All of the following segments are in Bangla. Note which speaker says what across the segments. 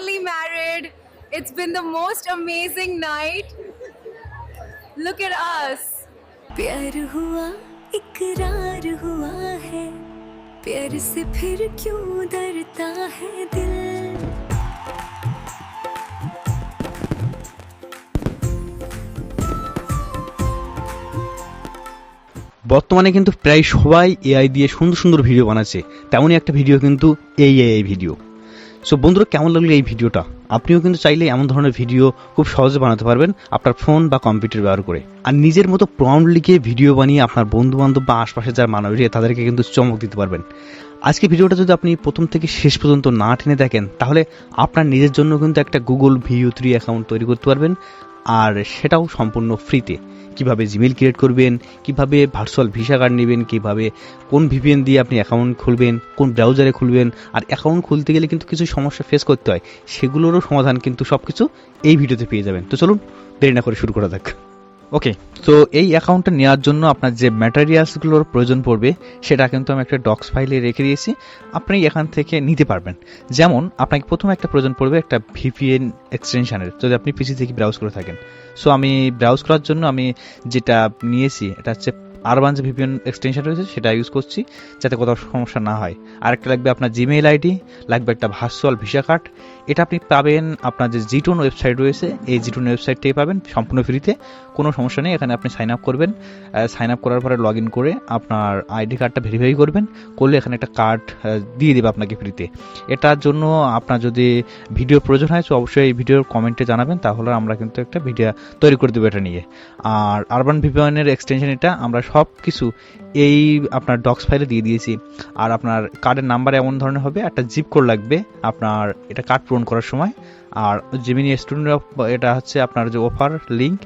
Speaker 1: finally married. It's been the most amazing night. Look at us.
Speaker 2: प्यार हुआ इकरार हुआ है प्यार से फिर क्यों डरता है दिल
Speaker 3: বর্তমানে কিন্তু প্রায় সবাই এআই দিয়ে সুন্দর সুন্দর ভিডিও বানাচ্ছে তেমনই একটা ভিডিও কিন্তু এই এআই ভিডিও সো বন্ধুরা, কেমন লাগল এই ভিডিওটা? আপনিও কিন্তু চাইলে এমন ধরনের ভিডিও খুব সহজে বানাতে পারবেন আপনার ফোন বা কম্পিউটার ব্যবহার করে। আর নিজের মতো প্রম্পট লিখে ভিডিও বানিয়ে আপনার বন্ধু বান্ধব বা আশপাশে যারা মানব তাদেরকে কিন্তু চমক দিতে পারবেন। আজকে ভিডিওটা যদি আপনি প্রথম থেকে শেষ পর্যন্ত না টেনে দেখেন, তাহলে আপনার নিজের জন্য কিন্তু একটা গুগল ভিউ থ্রি অ্যাকাউন্ট তৈরি করতে পারবেন, আর সেটাও সম্পূর্ণ ফ্রিতে কীভাবে জিমেল ক্রিয়েট করবেন, কীভাবে ভার্চুয়াল ভিসা কার্ড নেবেন, কীভাবে কোন ভিপিএন দিয়ে আপনি অ্যাকাউন্ট খুলবেন, কোন ব্রাউজারে খুলবেন, আর অ্যাকাউন্ট খুলতে গেলে কিন্তু কিছু সমস্যা ফেস করতে হয়। সেগুলোরও সমাধান কিন্তু সব কিছু এই ভিডিওতে পেয়ে যাবেন। তো চলুন, দেরি না করে শুরু করা যাক। ওকে তো এই অ্যাকাউন্টটা নেওয়ার জন্য আপনার যে ম্যাটেরিয়ালসগুলোর প্রয়োজন পড়বে, সেটা কিন্তু আমি একটা ডক্স ফাইলে রেখে দিয়েছি। আপনি এখান থেকে নিতে পারবেন। যেমন, আপনাকে প্রথমে একটা প্রয়োজন পড়বে একটা ভিপিএন এক্সটেনশানের যদি আপনি পিসি থেকে ব্রাউজ করে থাকেন। সো আমি ব্রাউজ করার জন্য আমি যেটা নিয়েছি, এটা হচ্ছে আরবান যে ভিপিএন এক্সটেনশন রয়েছে, সেটা ইউজ করছি, যাতে কোথাও সমস্যা না হয়। আরেকটা লাগবে আপনার জিমেইল আইডি লাগবে একটা ভার্চুয়াল ভিসা কার্ড এটা আপনি পাবেন আপনার যে জিটোন ওয়েবসাইট রয়েছে, এই জিটোন ওয়েবসাইটটাই পাবেন সম্পূর্ণ ফ্রিতে কোনো সমস্যা নেই, এখানে আপনি সাইন আপ করবেন। সাইন আপ করার পরে লগ ইন করে আপনার আইডি কার্ডটা ভেরিফাই করবেন, করলে এখানে একটা কার্ড দিয়ে দেবে আপনাকে ফ্রিতে এটার জন্য আপনার যদি ভিডিও প্রয়োজন হয়, তো অবশ্যই এই ভিডিওর কমেন্টে জানাবেন, তাহলে আমরা কিন্তু একটা ভিডিও তৈরি করে দেবো এটা নিয়ে। আর আরবান ভিপিএনের এক্সটেনশন এটা আমরা সব কিছু এই আপনার ডক্স ফাইলে দিয়ে দিয়েছি। আর আপনার কার্ডের নাম্বার এমন ধরনের হবে, একটা জিপ কোড লাগবে আপনার এটা কার্ড পূরণ করার সময়। আর জেমিনি স্টুডেন্ট এটা হচ্ছে আপনার যে অফার লিঙ্ক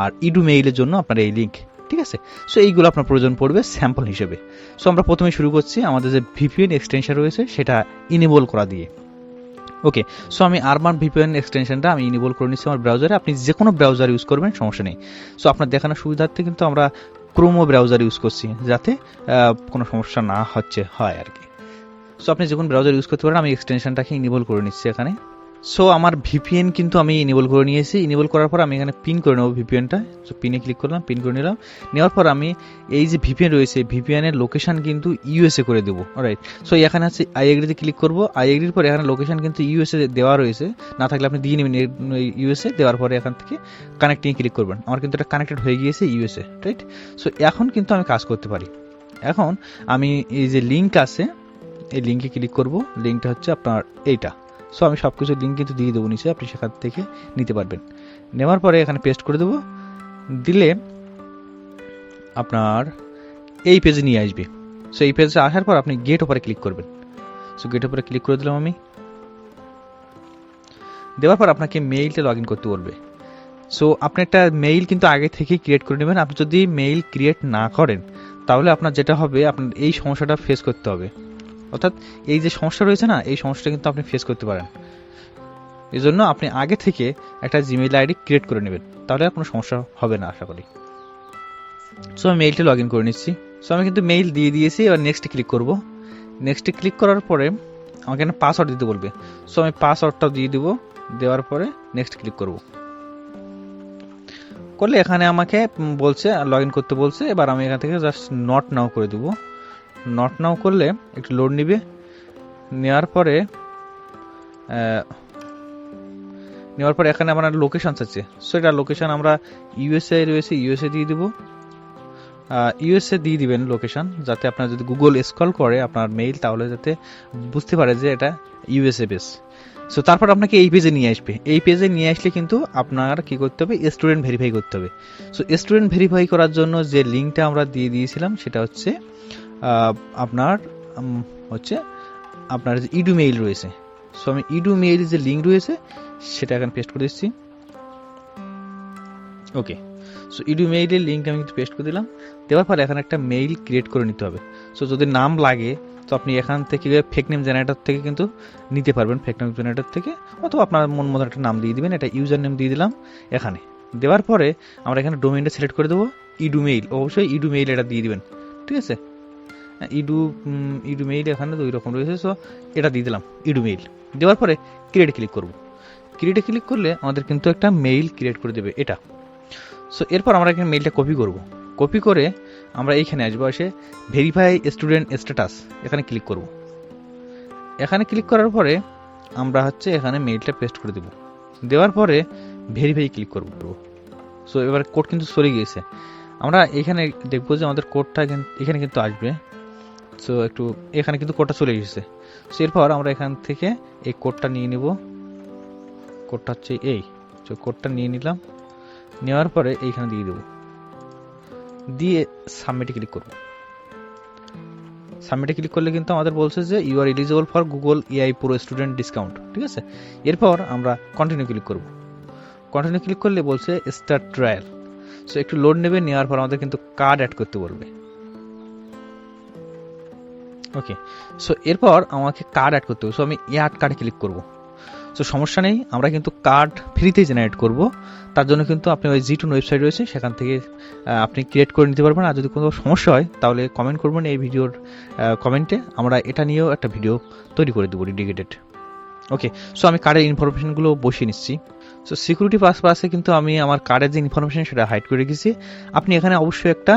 Speaker 3: আর ইডু মেইলের জন্য আপনার এই লিঙ্ক ঠিক আছে? সো এইগুলো আপনার প্রয়োজন পড়বে স্যাম্পল হিসেবে। সো আমরা প্রথমে শুরু করছি, আমাদের যে ভিপিএন এক্সটেনশন রয়েছে, সেটা ইনেবল করা দিয়ে। ওকে সো আমি আরবান ভিপিএন এক্সটেনশনটা আমি ইনেবল করে নিচ্ছি আমার ব্রাউজারে আপনি যে কোনো ব্রাউজার ইউজ করবেন, সমস্যা নেই। সো আপনার দেখানোর সুবিধার্থে কিন্তু আমরা ক্রোমো ব্রাউজার ইউজ করছি, যাতে কোনো সমস্যা না হচ্ছে, হয় আর কি। সো আপনি যে কোনো ব্রাউজার ইউজ করতে পারেন, আমি এক্সটেনশনটাকে ইনেবল করে নিচ্ছি এখানে। সো আমার ভিপিএন কিন্তু আমি ইনেবল করে নিয়েছি। ইনেবল করার পর আমি এখানে পিন করে নেব ভিপিএনটা সো পিনে ক্লিক করলাম পিন করে নিলাম। নেওয়ার পর আমি এই যে ভিপিএন রয়েছে ভিপিএন এর লোকেশন কিন্তু ইউএসএ করে দেবো। রাইট সো এখানে আছে আই এগ্রিতে ক্লিক করব। আই এগ্রির পর এখানে লোকেশন কিন্তু ইউএসএ দেওয়া রয়েছে। না থাকলে আপনি দিয়ে নেবেন ইউএসএ দেওয়ার পরে এখান থেকে কানেক্টিং ক্লিক করবেন। আমার কিন্তু এটা কানেক্টেড হয়ে গিয়েছে ইউএসএ রাইট সো এখন কিন্তু আমি কাজ করতে পারি। এখন আমি এই যে লিঙ্ক আছে, এই লিঙ্কে ক্লিক করব। লিঙ্কটা হচ্ছে আপনার এইটা। সো আমি সব কিছু লিঙ্ক কিন্তু দিয়ে দেবো নিচে, আপনি সেখান থেকে নিতে পারবেন। নেওয়ার পরে এখানে পেস্ট করে দেবো। দিলে আপনার এই পেজে নিয়ে আসবে। সো এই পেজে আসার পর আপনি গেট ওপরে ক্লিক করবেন। সো গেট ওপরে ক্লিক করে দিলাম আমি। দেওয়ার পর আপনাকে মেইলটা লগ ইন করতে বলবে। সো আপনি একটা মেইল কিন্তু আগে থেকেই ক্রিয়েট করে নেবেন। আপনি যদি মেইল ক্রিয়েট না করেন, তাহলে আপনার যেটা হবে, আপনার এই সমস্যাটা ফেস করতে হবে। অর্থাৎ এই যে সমস্যা রয়েছে না, এই সমস্যাটা কিন্তু আপনি ফেস করতে পারেন। এই জন্য আপনি আগে থেকে একটা জিমেইল আইডি ক্রিয়েট করে নেবেন। তাহলে কোনো সমস্যা হবে না, আশা করি। সো আমি মেইলটা লগ ইন করে নিচ্ছি। সো আমি কিন্তু মেইল দিয়ে দিয়েছি, এবার নেক্সটে ক্লিক করব। নেক্সটে ক্লিক করার পরে আমাকে এখানে পাসওয়ার্ড দিতে বলবে। সো আমি পাসওয়ার্ডটাও দিয়ে দিব। দেওয়ার পরে নেক্সট ক্লিক করব। করলে এখানে আমাকে বলছে লগ ইন করতে বলছে। এবার আমি এখান থেকে জাস্ট নট নাও করে দেবো। নট নাও করলে একটু লোড নিবে। নেওয়ার পরে নেওয়ার পরে এখানে আমার লোকেশন আছে। সো এটা লোকেশন আমরা ইউএসএ রয়েছে ইউএসএ দিয়ে দেবো। ইউএসএ দিয়ে দিবেন লোকেশন যাতে আপনার যদি গুগল স্কল করে আপনার মেইল তাহলে যাতে বুঝতে পারে যে এটা ইউএসএ বেস সো তারপর আপনাকে এই পেজে নিয়ে আসবে। এই পেজে নিয়ে আসলে কিন্তু আপনার কি করতে হবে? স্টুডেন্ট ভেরিফাই করতে হবে। সো স্টুডেন্ট ভেরিফাই করার জন্য যে লিঙ্কটা আমরা দিয়ে দিয়েছিলাম, সেটা হচ্ছে আপনার হচ্ছে আপনার যে ইডু মেইল রয়েছে। সো আমি ইডু মেইল যে লিঙ্ক রয়েছে, সেটা এখানে পেস্ট করে দিচ্ছি। ওকে সো ইডু মেইলের লিঙ্ক আমি কিন্তু পেস্ট করে দিলাম। দেওয়ার পর এখানে একটা মেইল ক্রিয়েট করে নিতে হবে। সো যদি নাম লাগে, তো আপনি এখান থেকে ফেক নেম জেনারেটর থেকে কিন্তু নিতে পারবেন। ফেক নেম জেনারেটর থেকে, অথবা আপনার মন মতো একটা নাম দিয়ে দিবেন। এটা ইউজার নেম দিয়ে দিলাম এখানে। দেওয়ার পরে আমরা এখানে ডোমেইনটা সিলেক্ট করে দেবো। ইডু মেইল অবশ্যই ইডু মেইল এটা দিয়ে দিবেন। ঠিক আছে? ইডু ইডু মেইল এখানে দুই রকম রয়েছে সো এটা দিয়ে দিলাম, ইডু মেইল দেওয়ার পরে ক্রিয়েটে ক্লিক করব। ক্রিয়েটে ক্লিক করলে আমাদের কিন্তু একটা মেইল ক্রিয়েট করে দেবে, এটা। সো এরপর আমরা এখানে মেইলটা কপি করব। কপি করে আমরা এইখানে আসব এসে ভেরিফাই স্টুডেন্ট স্ট্যাটাস এখানে ক্লিক করব। এখানে ক্লিক করার পরে আমরা হচ্ছে এখানে মেইলটা পেস্ট করে দেব। দেওয়ার পরে ভেরিফাই ক্লিক করব। সো এবার কোড কিন্তু সরে গিয়েছে। আমরা এখানে দেখব যে আমাদের কোডটা এখানে কিন্তু আসবে। সো একটু এখানে কিন্তু কোডটা চলে এসেছে। সো এরপর আমরা এখান থেকে এই কোডটা নিয়ে নিব। কোডটা হচ্ছে এই সো কোডটা নিয়ে নিলাম। নেওয়ার পরে এইখানে দিয়ে দেবো। দিয়ে সাবমিটে ক্লিক করব। সাবমিটে ক্লিক করলে কিন্তু আমাদের বলছে যে you are eligible for Google AI Pro student discount ঠিক আছে? এরপর আমরা কন্টিনিউ ক্লিক করব। কন্টিনিউ ক্লিক করলে বলছে স্টার্ট ট্রায়াল সো একটু লোড নেবে, নেওয়ার পর আমাদের কিন্তু কার্ড অ্যাড করতে বলবে। ওকে সো এরপর আমাকে কার্ড অ্যাড করতে হবে। সো আমি এ অ্যাড কার্ডে ক্লিক করব। সো সমস্যা নেই, আমরা কিন্তু কার্ড ফ্রিতেই জেনারেট করব। তার জন্য কিন্তু আপনি ওই জি টুন ওয়েবসাইট রয়েছে, সেখান থেকে আপনি ক্রিয়েট করে নিতে পারবেন। আর যদি কোনো সমস্যা হয়, তাহলে কমেন্ট করবেন এই ভিডিওর কমেন্টে আমরা এটা নিয়েও একটা ভিডিও তৈরি করে দেবো ডেডিকেটেড ওকে সো আমি কার্ডের ইনফরমেশনগুলো বসিয়ে নিচ্ছি। সো সিকিউরিটি পাসপাসে কিন্তু আমি আমার কার্ডের যে ইনফরমেশন সেটা হাইড করে রেখেছি। আপনি এখানে অবশ্যই একটা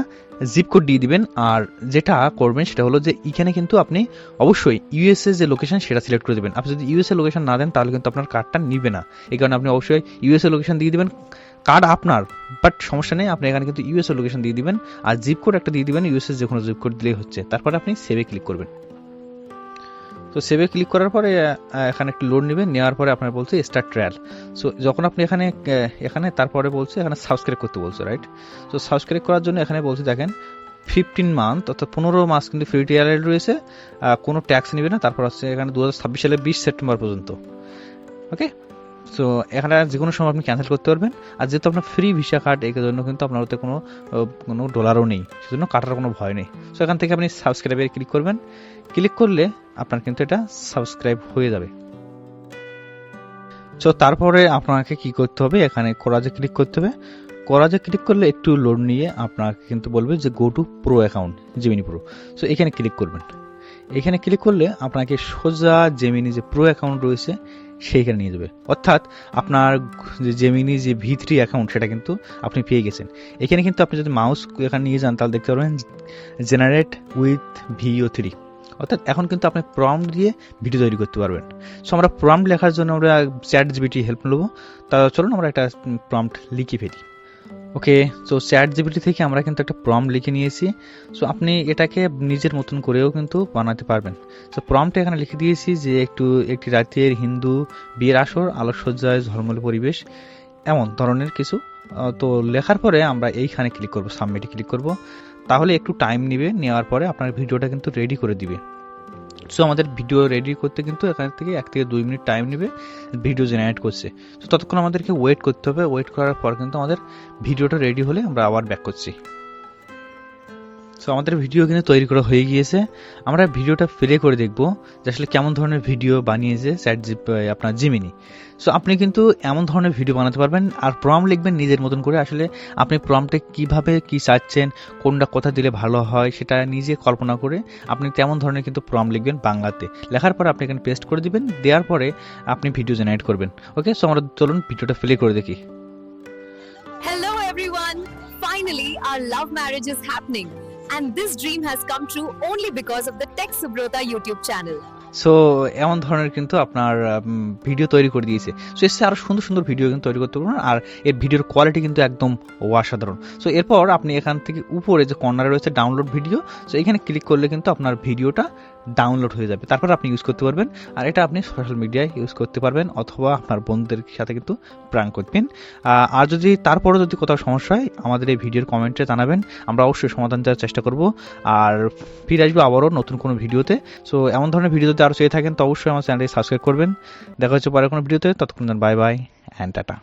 Speaker 3: জিপ কোড দিয়ে দিবেন। আর যেটা করবেন সেটা হলো যে, এখানে কিন্তু আপনি অবশ্যই ইউএসএ যে লোকেশন সেটা সিলেক্ট করে দেবেন। আপনি যদি ইউএসএ লোকেশন না দেন, তাহলে কিন্তু আপনার কার্ডটা নিবে না। এই কারণে আপনি অবশ্যই ইউএসএ লোকেশন দিয়ে দিবেন। কার্ড আপনার বাট সমস্যা নেই, আপনি এখানে কিন্তু ইউএসএ লোকেশন দিয়ে দিবেন। আর জিপ কোড একটা দিয়ে দিবেন ইউএসএ যে কোনো জিপ কোড দিলেই হচ্ছে। তারপরে আপনি সেভে ক্লিক করবেন। তো সেভে ক্লিক করার পরে এখানে একটু লোড নেবেন, নেওয়ার পরে আপনার বলছে স্টার্ট ট্রায়াল সো যখন আপনি এখানে এখানে, তারপরে বলছে এখানে সাবস্ক্রাইব করতে বলছে রাইট তো সাবস্ক্রাইব করার জন্য এখানে বলছে দেখেন ফিফটিন মান্থ অর্থাৎ পনেরো মাস কিন্তু ফ্রি ট্রায়াল রয়েছে কোনো ট্যাক্স নেবে না, তারপর হচ্ছে এখানে দু হাজার ছাব্বিশ সালে বিশ সেপ্টেম্বর পর্যন্ত ওকে সো এখানে যে কোনো সময় আপনি ক্যান্সেল করতে পারবেন, আর যেহেতু আপনার ফ্রি ভিসা কার্ড এর জন্য কিন্তু আপনার ওতে কোনো কোনো ডলারও নেই, সেজন্য কাটার কোনো ভয় নেই। সো এখান থেকে আপনি সাবস্ক্রাইবে ক্লিক করবেন। ক্লিক করলে আপনার কিন্তু এটা সাবস্ক্রাইব হয়ে যাবে। সো তারপরে আপনাকে কি করতে হবে? এখানে কোরাজে ক্লিক করতে হবে। কোরাজে ক্লিক করলে একটু লোড নিয়ে আপনাকে কিন্তু বলবে যে go to Pro account Gemini Pro so এখানে ক্লিক করবেন। এখানে ক্লিক করলে আপনাকে সোজা জেমিনি যে প্রো অ্যাকাউন্ট রয়েছে, সেইখানে নিয়ে যাবে। অর্থাৎ আপনার যে জেমিনি যে ভি থ্রি অ্যাকাউন্ট সেটা কিন্তু আপনি পেয়ে গেছেন। এখানে কিন্তু আপনি যদি মাউস এখানে নিয়ে যান, তাহলে দেখতে পারবেন জেনারেট উইথ ভিও থ্রি অর্থাৎ এখন কিন্তু আপনি প্রম দিয়ে ভিডিও তৈরি করতে পারবেন। সো আমরা প্রম্পট লেখার জন্য আমরা চ্যাট জিবিটি হেল্প নেব। তা চলুন আমরা একটা প্রম্পট লিখে ফেলি। ওকে সো চ্যাট জিবিটি থেকে আমরা কিন্তু একটা প্রম লিখে নিয়েছি। সো আপনি এটাকে নিজের মতন করেও কিন্তু বানাতে পারবেন। সো প্রমটা এখানে লিখে দিয়েছি যে একটু, একটি রাতের হিন্দু বিয়ের আসর, আলোকসজ্জায় ঝলমলে পরিবেশ, এমন ধরনের কিছু। তো লেখার পরে আমরা এইখানে ক্লিক করব সাবমিটে ক্লিক করব। তাহলে একটু টাইম নেবে, নেওয়ার পরে আপনার ভিডিওটা কিন্তু রেডি করে দিবে। সো আমাদের ভিডিও রেডি করতে কিন্তু এখান থেকে এক থেকে দুই মিনিট টাইম নেবে ভিডিও জেনারেট করছে। তো ততক্ষণ আমাদেরকে ওয়েট করতে হবে। ওয়েট করার পর কিন্তু আমাদের ভিডিওটা রেডি হলে আমরা আবার ব্যাক করছি। সো আমাদের ভিডিও কিন্তু তৈরি করা হয়ে গিয়েছে। আমরা ভিডিওটা প্লে করে দেখব যে আসলে কেমন ধরনের ভিডিও বানিয়েছে স্যাট জিপ আপনার জিমিনি সো আপনি কিন্তু এমন ধরনের ভিডিও বানাতে পারবেন আর প্রম লিখবেন নিজের মতন করে। আসলে আপনি প্রমটে কীভাবে কি চাচ্ছেন কোনটা কথা দিলে ভালো হয় সেটা নিজে কল্পনা করে আপনি তেমন ধরনের কিন্তু প্রম লিখবেন বাংলাতে। লেখার পর আপনি এখানে পেস্ট করে দিবেন দেওয়ার পরে আপনি ভিডিও জেনারেট করবেন। ওকে সো আমরা চলুন ভিডিওটা প্লে করে দেখি।
Speaker 1: Hello, everyone. Finally, our love. And this dream has come true only because of the Tech Subrota YouTube channel.
Speaker 3: So এমন ধরনের কিন্তু আপনার ভিডিও তৈরি করে দিয়েছে। সো এসে আরও সুন্দর সুন্দর ভিডিও কিন্তু তৈরি করতে পারবেন। আর এর ভিডিওর কোয়ালিটি কিন্তু একদম অসাধারণ। সো এরপর আপনি এখান থেকে উপরে যে কর্নারে রয়েছে ডাউনলোড ভিডিও সো এখানে ক্লিক করলে কিন্তু আপনার ভিডিওটা ডাউনলোড হয়ে যাবে। তারপর আপনি ইউজ করতে পারবেন। আর এটা আপনি সোশ্যাল মিডিয়ায় ইউজ করতে পারবেন, অথবা আপনার বন্ধুদের সাথে কিন্তু প্রাং করবেন। আর যদি তারপরে যদি কোথাও সমস্যা হয়, আমাদের এই ভিডিওর কমেন্টে জানাবেন। আমরা অবশ্যই সমাধান দেওয়ার চেষ্টা করব। আর ফিরে আসব আবারও নতুন কোনো ভিডিওতে সো এমন ধরনের ভিডিও যদি আরও চেয়ে থাকেন, তো অবশ্যই আমার চ্যানেলটি সাবস্ক্রাইব করবেন। দেখা হচ্ছে পরে কোনো ভিডিওতে ততক্ষণ বাই বাই অ্যান্ড টাটা